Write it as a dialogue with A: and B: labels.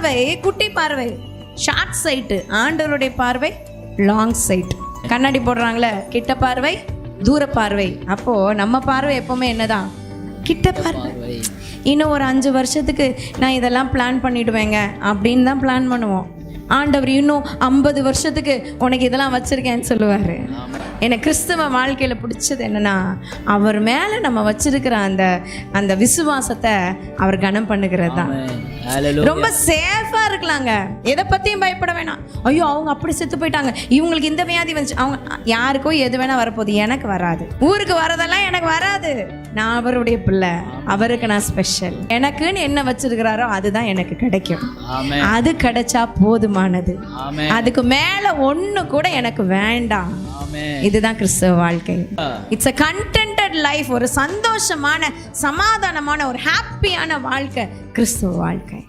A: பார்வை குட்டி பார்வை. ஷார்ட் சைட்டு ஆண்டவருடைய பார்வை லாங் சைட் கண்ணாடி போடுறாங்களே கிட்ட பார்வை தூர பார்வை. அப்போ நம்ம பார்வை எப்பவுமே என்னதான்? கிட்ட பார்வை. இன்னும் ஒரு அஞ்சு வருஷத்துக்கு நான் இதெல்லாம் பிளான் பண்ணிடுவேங்க. அப்படின்னு தான் பிளான் பண்ணுவோம். ஆண்டவர் இன்னும் ஐம்பது வருஷத்துக்கு உனக்கு இதெல்லாம் வச்சிருக்கேன்னு சொல்லுவார். எனக்கு கிறிஸ்தவ வாழ்க்கையில் பிடிச்சது என்னன்னா அவர் மேலே நம்ம வச்சிருக்கிற அந்த அந்த விசுவாசத்தை அவர் கனம் பண்ணுகிறது தான். ரொம்ப சேஃபா இருக்கலாங்க. எதை பத்தியும் பயப்பட வேணாம். ஐயோ அவங்க அப்படி செத்து போயிட்டாங்க. இவங்களுக்கு இந்த வியாதி வந்துச்சு. அவங்க யாருக்கோ எது வேணா வரப்போகுது. எனக்கு வராது. ஊருக்கு வரதெல்லாம் எனக்கு வராது. நான் அவருடைய பிள்ளை. அவருக்கு நான் ஸ்பெஷல் எனக்குன்னு என்ன வச்சிருக்கிறாரோ அதுதான் எனக்கு கிடைக்கும். அது கிடைச்சா போதுமானது. அதுக்கு மேல ஒண்ணு கூட எனக்கு வேண்டாம். இதுதான் கிறிஸ்தவ வாழ்க்கை. இட்ஸ் அ கண்டென்டட் லைஃப் ஒரு சந்தோஷமான சமாதானமான ஒரு ஹாப்பியான வாழ்க்கை கிறிஸ்துவ வாழ்க்கை.